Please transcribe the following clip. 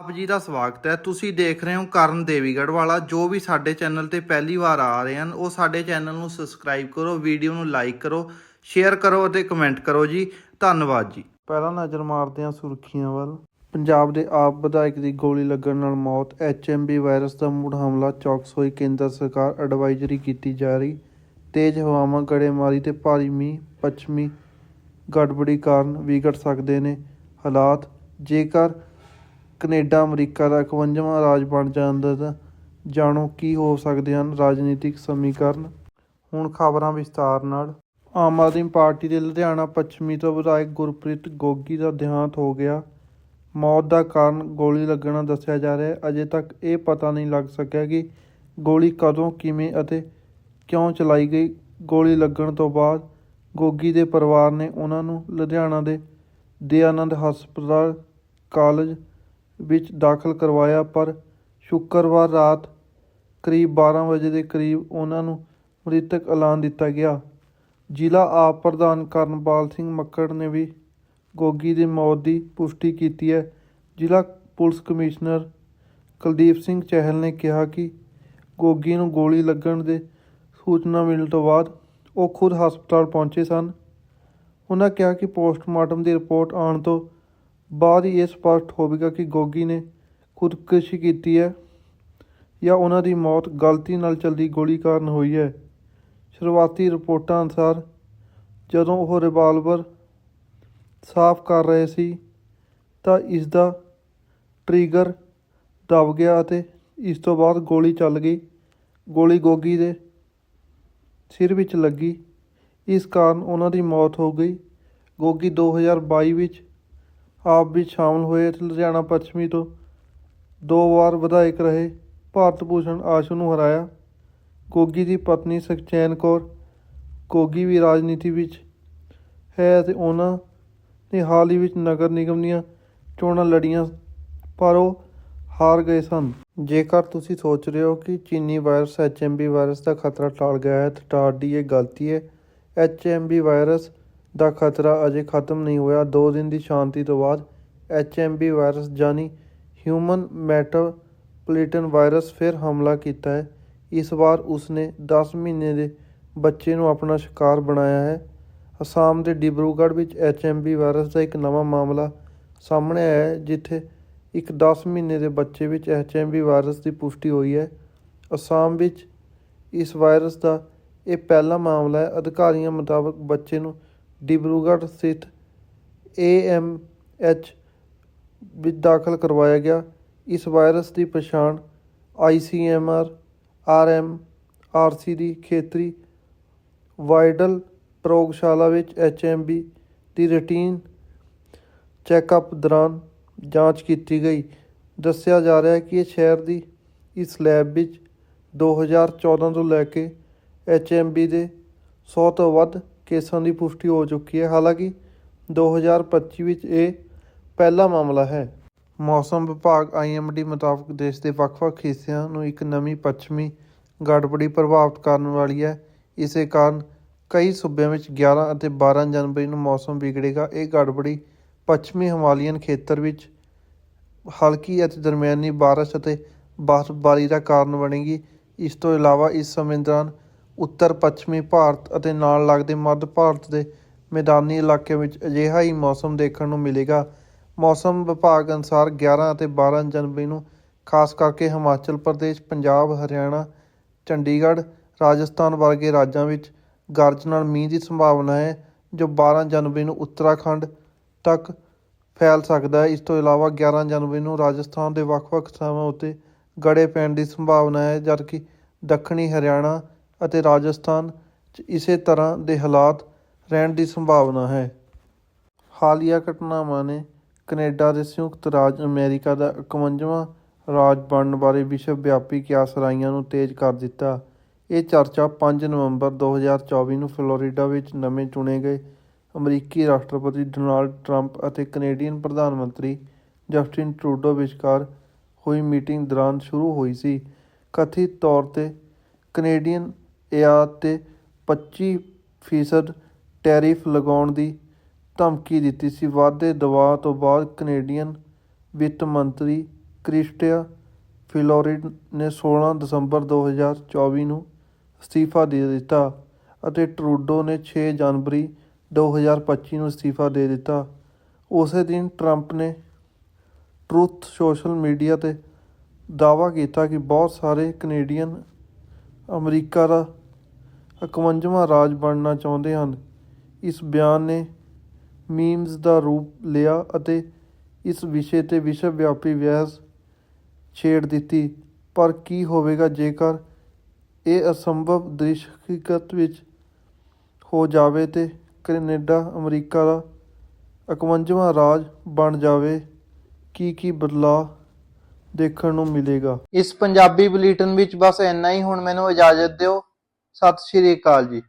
ਆਪ ਜੀ ਦਾ ਸਵਾਗਤ ਹੈ। ਤੁਸੀਂ ਦੇਖ ਰਹੇ ਹੋ ਕਰਨ ਦੇਵੀਗੜ੍ਹ ਵਾਲਾ। ਜੋ ਵੀ ਸਾਡੇ ਚੈਨਲ ਤੇ ਪਹਿਲੀ ਵਾਰ ਆ ਰਹੇ ਹਨ, ਉਹ ਸਾਡੇ ਚੈਨਲ ਨੂੰ ਸਬਸਕ੍ਰਾਈਬ ਕਰੋ, ਵੀਡੀਓ ਨੂੰ ਲਾਈਕ ਕਰੋ, ਸ਼ੇਅਰ ਕਰੋ ਅਤੇ ਕਮੈਂਟ ਕਰੋ ਜੀ। ਧੰਨਵਾਦ ਜੀ। ਪਹਿਲਾਂ ਨਜ਼ਰ ਮਾਰਦੇ ਹਾਂ ਸੁਰਖੀਆਂ ਵੱਲ। ਪੰਜਾਬ ਦੇ ਆਪ ਵਿਧਾਇਕ ਦੀ ਗੋਲੀ ਲੱਗਣ ਨਾਲ ਮੌਤ। ਐਚਐਮਬੀ ਵਾਇਰਸ ਦਾ ਮੁੜ ਹਮਲਾ। ਚੌਕਸ ਹੋਈ ਕੇਂਦਰ ਸਰਕਾਰ ਐਡਵਾਈਜ਼ਰੀ ਕੀਤੀ ਜਾ ਰਹੀ। ਤੇਜ਼ ਹਵਾਵਾਂ, ਗੜੇਮਾਰੀ ਤੇ ਭਾਰੀ ਮੀਂਹ। ਪੱਛਮੀ ਗੜਬੜੀ ਕਾਰਨ ਵਿਗੜ ਸਕਦੇ ਨੇ ਹਾਲਾਤ। ਜੇਕਰ ਕਨੇਡਾ, ਅਮਰੀਕਾ ਦਾ 51ਵਾਂ ਰਾਜ ਬਣ ਜਾਂਦਾ ਤਾਂ ਜਾਣੋ ਕੀ ਹੋ ਸਕਦੇ ਹਨ ਰਾਜਨੀਤਿਕ ਸਮੀਕਰਨ। ਹੁਣ ਖਬਰਾਂ ਵਿਸਤਾਰ ਨਾਲ। ਆਮ ਆਦਮੀ ਪਾਰਟੀ ਦੇ ਲੁਧਿਆਣਾ ਪੱਛਮੀ ਤੋਂ ਵਿਧਾਇਕ ਗੁਰਪ੍ਰੀਤ ਗੋਗੀ ਦਾ ਦੇਹਾਂਤ ਹੋ ਗਿਆ। ਮੌਤ ਦਾ ਕਾਰਨ ਗੋਲੀ ਲੱਗਣਾ ਦੱਸਿਆ ਜਾ ਰਿਹਾ ਹੈ। ਅਜੇ ਤੱਕ ਇਹ ਪਤਾ ਨਹੀਂ ਲੱਗ ਸਕਿਆ ਕਿ ਗੋਲੀ ਕਦੋਂ, ਕਿਵੇਂ ਅਤੇ ਕਿਉਂ ਚਲਾਈ ਗਈ। ਗੋਲੀ ਲੱਗਣ ਤੋਂ ਬਾਅਦ ਗੋਗੀ ਦੇ ਪਰਿਵਾਰ ਨੇ ਉਹਨਾਂ ਨੂੰ ਲੁਧਿਆਣਾ ਦੇ ਦਯਾਨੰਦ ਹਸਪਤਾਲ ਕਾਲਜ ਵਿੱਚ ਦਾਖਲ ਕਰਵਾਇਆ, ਪਰ ਸ਼ੁੱਕਰਵਾਰ ਰਾਤ ਕਰੀਬ 12 ਵਜੇ ਦੇ ਕਰੀਬ ਉਹਨਾਂ ਨੂੰ ਮ੍ਰਿਤਕ ਐਲਾਨ ਦਿੱਤਾ ਗਿਆ। ਜ਼ਿਲ੍ਹਾ ਆਪ ਪ੍ਰਧਾਨ ਕਰਨਪਾਲ ਸਿੰਘ ਮੱਕੜ ਨੇ ਵੀ ਗੋਗੀ ਦੀ ਮੌਤ ਦੀ ਪੁਸ਼ਟੀ ਕੀਤੀ ਹੈ। ਜ਼ਿਲ੍ਹਾ ਪੁਲਿਸ ਕਮਿਸ਼ਨਰ ਕੁਲਦੀਪ ਸਿੰਘ ਚਹਿਲ ਨੇ ਕਿਹਾ ਕਿ ਗੋਗੀ ਨੂੰ ਗੋਲੀ ਲੱਗਣ ਦੇ ਸੂਚਨਾ ਮਿਲਣ ਤੋਂ ਬਾਅਦ ਉਹ ਖੁਦ ਹਸਪਤਾਲ ਪਹੁੰਚੇ ਸਨ। ਉਹਨਾਂ ਕਿਹਾ ਕਿ ਪੋਸਟਮਾਰਟਮ ਦੀ ਰਿਪੋਰਟ ਆਉਣ ਤੋਂ ਬਾਅਦ ਹੀ ਇਹ ਸਪਸ਼ਟ ਹੋਵੇਗਾ ਕਿ ਗੋਗੀ ਨੇ ਖੁਦਕੁਸ਼ੀ ਕੀਤੀ ਹੈ ਜਾਂ ਉਹਨਾਂ ਦੀ ਮੌਤ ਗਲਤੀ ਨਾਲ ਚੱਲਦੀ ਗੋਲੀ ਕਾਰਨ ਹੋਈ ਹੈ। ਸ਼ੁਰੂਆਤੀ ਰਿਪੋਰਟਾਂ ਅਨੁਸਾਰ ਜਦੋਂ ਉਹ ਰਿਵਾਲਵਰ ਸਾਫ਼ ਕਰ ਰਹੇ ਸੀ ਤਾਂ ਇਸ ਦਾ ਟ੍ਰਿਗਰ ਦਬ ਗਿਆ ਅਤੇ ਇਸ ਤੋਂ ਬਾਅਦ ਗੋਲੀ ਚੱਲ ਗਈ। ਗੋਲੀ ਗੋਗੀ ਦੇ ਸਿਰ ਵਿੱਚ ਲੱਗੀ। ਇਸ ਕਾਰਨ ਉਹਨਾਂ ਦੀ ਮੌਤ ਹੋ ਗਈ। ਗੋਗੀ 2022 ਵਿੱਚ ਆਪ ਵੀ ਸ਼ਾਮਲ ਹੋਏ ਅਤੇ ਲੁਧਿਆਣਾ ਪੱਛਮੀ ਤੋਂ। ਦੋ ਵਾਰ ਵਿਧਾਇਕ ਰਹੇ। ਭਾਰਤ ਭੂਸ਼ਣ ਆਸ਼ੂ ਨੂੰ ਹਰਾਇਆ। ਗੋਗੀ ਦੀ ਪਤਨੀ ਸੁਖਚੈਨ ਕੌਰ। ਗੋਗੀ ਵੀ ਰਾਜਨੀਤੀ ਵਿੱਚ ਹੈ ਅਤੇ ਉਹਨਾਂ ਨੇ ਹਾਲ ਹੀ ਵਿੱਚ ਨਗਰ ਨਿਗਮ ਦੀਆਂ ਚੋਣਾਂ ਲੜੀਆਂ, ਪਰ ਉਹ ਹਾਰ ਗਏ ਸਨ। ਜੇਕਰ ਤੁਸੀਂ ਸੋਚ ਰਹੇ ਹੋ ਕਿ ਚੀਨੀ ਵਾਇਰਸ ਐਚਐਮਬੀ ਵਾਇਰਸ ਦਾ ਖਤਰਾ ਟਲ ਗਿਆ ਹੈ, ਤਾਂ ਤੁਹਾਡੀ ਇਹ ਗਲਤੀ ਹੈ। ਐਚਐਮਬੀ ਵਾਇਰਸ ਦਾ ਖਤਰਾ ਅਜੇ ਖਤਮ ਨਹੀਂ ਹੋਇਆ। 2 ਦਿਨ ਦੀ ਸ਼ਾਂਤੀ ਤੋਂ ਬਾਅਦ ਐਚਐਮਬੀ ਵਾਇਰਸ ਜਾਨੀ ਹਿਊਮਨ ਮੈਟਰੋਪੋਲੀਟਨ ਵਾਇਰਸ ਫਿਰ ਹਮਲਾ ਕੀਤਾ ਹੈ। ਇਸ ਵਾਰ ਉਸਨੇ 10 ਮਹੀਨੇ ਦੇ ਬੱਚੇ ਨੂੰ ਆਪਣਾ ਸ਼ਿਕਾਰ ਬਣਾਇਆ ਹੈ। ਅਸਾਮ ਦੇ ਡਿਬਰੂਗੜ੍ਹ ਵਿੱਚ ਐਚਐਮਬੀ ਵਾਇਰਸ ਦਾ ਇੱਕ ਨਵਾਂ ਮਾਮਲਾ ਸਾਹਮਣੇ ਆਇਆ ਹੈ, ਜਿੱਥੇ ਇੱਕ 10 ਮਹੀਨੇ ਦੇ ਬੱਚੇ ਵਿੱਚ ਐਚਐਮਬੀ ਵਾਇਰਸ ਦੀ ਪੁਸ਼ਟੀ ਹੋਈ ਹੈ। ਅਸਾਮ ਵਿੱਚ ਇਸ ਵਾਇਰਸ ਦਾ ਇਹ ਪਹਿਲਾ ਮਾਮਲਾ ਹੈ। ਅਧਿਕਾਰੀਆਂ ਮੁਤਾਬਕ ਬੱਚੇ ਨੂੰ ਡਿਬਰੂਗੜ੍ਹ ਸਥਿਤ ਏਐਮਐਚ ਵਿੱਚ ਦਾਖਲ ਕਰਵਾਇਆ ਗਿਆ। ਇਸ ਵਾਇਰਸ ਦੀ ਪਛਾਣ I C M R R ICMR R C ਦੀ ਖੇਤਰੀ ਵਾਇਡਲ ਪ੍ਰਯੋਗਸ਼ਾਲਾ ਵਿੱਚ ਐਚਐਮਬੀ ਦੀ ਰੂਟੀਨ ਚੈੱਕਅਪ ਦੌਰਾਨ ਜਾਂਚ ਕੀਤੀ ਗਈ। ਦੱਸਿਆ ਜਾ ਰਿਹਾ ਹੈ ਕਿ ਇਹ ਸ਼ਹਿਰ ਦੀ ਇਸ ਲੈਬ ਵਿੱਚ 2014 ਤੋਂ ਲੈ ਕੇ ਐਚਐਮਬੀ ਦੇ 100 ਤੋਂ ਵੱਧ ਕੇਸਾਂ ਦੀ ਪੁਸ਼ਟੀ ਹੋ ਚੁੱਕੀ ਹੈ। ਹਾਲਾਂਕਿ 2025 ਵਿੱਚ ਇਹ ਪਹਿਲਾ ਮਾਮਲਾ ਹੈ। ਮੌਸਮ ਵਿਭਾਗ ਆਈਐਮਡੀ ਮੁਤਾਬਕ ਦੇਸ਼ ਦੇ ਵੱਖ-ਵੱਖ ਹਿੱਸਿਆਂ ਨੂੰ ਇੱਕ ਨਵੀਂ ਪੱਛਮੀ ਗੜਬੜੀ ਪ੍ਰਭਾਵਿਤ ਕਰਨ ਵਾਲੀ ਹੈ। ਇਸੇ ਕਾਰਨ ਕਈ ਸੂਬਿਆਂ ਵਿੱਚ 11 ਅਤੇ 12 ਜਨਵਰੀ ਨੂੰ ਮੌਸਮ ਵਿਗੜੇਗਾ। ਇਹ ਗੜਬੜੀ ਪੱਛਮੀ ਹਿਮਾਲੀਅਨ ਖੇਤਰ ਵਿੱਚ ਹਲਕੀ ਅਤੇ ਦਰਮਿਆਨੀ ਬਾਰਿਸ਼ ਅਤੇ ਬਰਫ਼ਬਾਰੀ ਦਾ ਕਾਰਨ ਬਣੇਗੀ। ਇਸ ਤੋਂ ਇਲਾਵਾ ਇਸ ਸਮੇਂ ਦੌਰਾਨ ਉੱਤਰ ਪੱਛਮੀ ਭਾਰਤ ਅਤੇ ਨਾਲ ਲੱਗਦੇ ਮੱਧ ਭਾਰਤ ਦੇ ਮੈਦਾਨੀ ਇਲਾਕਿਆਂ ਵਿੱਚ ਅਜਿਹਾ ਹੀ ਮੌਸਮ ਦੇਖਣ ਨੂੰ ਮਿਲੇਗਾ। ਮੌਸਮ ਵਿਭਾਗ ਅਨੁਸਾਰ 11 ਅਤੇ 12 ਜਨਵਰੀ ਨੂੰ, ਖਾਸ ਕਰਕੇ ਹਿਮਾਚਲ ਪ੍ਰਦੇਸ਼, ਪੰਜਾਬ, ਹਰਿਆਣਾ, ਚੰਡੀਗੜ੍ਹ, ਰਾਜਸਥਾਨ ਵਰਗੇ ਰਾਜਾਂ ਵਿੱਚ ਗਰਜ ਨਾਲ ਮੀਂਹ ਦੀ ਸੰਭਾਵਨਾ ਹੈ, ਜੋ 12 ਜਨਵਰੀ ਨੂੰ ਉੱਤਰਾਖੰਡ ਤੱਕ ਫੈਲ ਸਕਦਾ ਹੈ। ਇਸ ਤੋਂ ਇਲਾਵਾ 11 ਜਨਵਰੀ ਨੂੰ ਰਾਜਸਥਾਨ ਦੇ ਵੱਖ-ਵੱਖ ਥਾਵਾਂ ਉੱਤੇ ਗੜੇ ਪੈਣ ਦੀ ਸੰਭਾਵਨਾ ਹੈ, ਜਦਕਿ ਦੱਖਣੀ ਹਰਿਆਣਾ ਅਤੇ ਰਾਜਸਥਾਨ 'ਚ ਇਸੇ ਤਰ੍ਹਾਂ ਦੇ ਹਾਲਾਤ ਰਹਿਣ ਦੀ ਸੰਭਾਵਨਾ ਹੈ। ਹਾਲੀਆ ਘਟਨਾਵਾਂ ਨੇ ਕੈਨੇਡਾ ਦੇ ਸੰਯੁਕਤ ਰਾਜ ਅਮਰੀਕਾ ਦਾ 51ਵਾਂ ਰਾਜ ਬਣਨ ਬਾਰੇ ਵਿਸ਼ਵ ਵਿਆਪੀ ਕਿਆਸਰਾਈਆਂ ਨੂੰ ਤੇਜ਼ ਕਰ ਦਿੱਤਾ। ਇਹ ਚਰਚਾ 5 ਨਵੰਬਰ 2024 ਨੂੰ ਫਲੋਰੀਡਾ ਵਿੱਚ ਨਵੇਂ ਚੁਣੇ ਗਏ ਅਮਰੀਕੀ ਰਾਸ਼ਟਰਪਤੀ ਡੋਨਾਲਡ ਟਰੰਪ ਅਤੇ ਕੈਨੇਡੀਅਨ ਪ੍ਰਧਾਨ ਮੰਤਰੀ ਜਸਟਿਨ ਟਰੂਡੋ ਵਿਚਕਾਰ ਹੋਈ ਮੀਟਿੰਗ ਦੌਰਾਨ ਸ਼ੁਰੂ ਹੋਈ ਸੀ। ਕਥਿਤ ਤੌਰ ਤੇ ਕੈਨੇਡੀਅਨ ਆਯਾਤ ਤੇ 25% ਫੀਸਦ ਟੈਰਿਫ ਲਗਾਉਣ ਦੀ ਧਮਕੀ ਦਿੱਤੀ ਸੀ। ਵਾਧੇ ਦਬਾਅ ਤੋਂ ਬਾਅਦ ਕੈਨੇਡੀਅਨ ਵਿੱਤ ਮੰਤਰੀ ਕ੍ਰਿਸਟੀਆ ਫਿਲੋਰਿਡ ਨੇ 16 ਦਸੰਬਰ 2024 ਨੂੰ ਅਸਤੀਫਾ ਦੇ ਦਿੱਤਾ ਅਤੇ ਟਰੂਡੋ ਨੇ ਛੇ ਜਨਵਰੀ 2025 ਨੂੰ ਅਸਤੀਫਾ ਦੇ ਦਿੱਤਾ। ਉਸੇ ਦਿਨ ਟਰੰਪ ਨੇ ਟਰੂਥ ਸੋਸ਼ਲ ਮੀਡੀਆ ਤੇ ਦਾਅਵਾ ਕੀਤਾ ਕਿ ਬਹੁਤ ਸਾਰੇ ਕੈਨੇਡੀਅਨ ਅਮਰੀਕਾ ਦਾ 51ਵਾਂ ਰਾਜ ਬਣਨਾ ਚਾਹੁੰਦੇ ਹਨ। ਇਸ ਬਿਆਨ ਨੇ ਮੀਮਸ ਦਾ ਰੂਪ ਲਿਆ ਅਤੇ ਇਸ ਵਿਸ਼ੇ ਤੇ ਵਿਸ਼ਵ ਵਿਆਪੀ ਬਹਿਸ ਛੇੜ ਦਿੱਤੀ। ਪਰ ਕੀ ਹੋਵੇਗਾ ਜੇਕਰ ਇਹ ਅਸੰਭਵ ਦ੍ਰਿਸ਼ ਹਕੀਕਤ ਵਿੱਚ ਹੋ ਜਾਵੇ ਤੇ ਕੈਨੇਡਾ ਅਮਰੀਕਾ ਦਾ 51ਵਾਂ ਰਾਜ ਬਣ ਜਾਵੇ? ਕੀ ਕੀ ਬਦਲਾਅ ਦੇਖਣ ਨੂੰ ਮਿਲੇਗਾ। ਇਸ ਪੰਜਾਬੀ ਬੁਲੇਟਿਨ ਵਿੱਚ ਬਸ ਇੰਨਾ ਹੀ। ਹੁਣ ਮੈਨੂੰ ਇਜਾਜ਼ਤ ਦਿਓ। ਸਤਿ ਸ਼੍ਰੀ ਅਕਾਲ ਜੀ।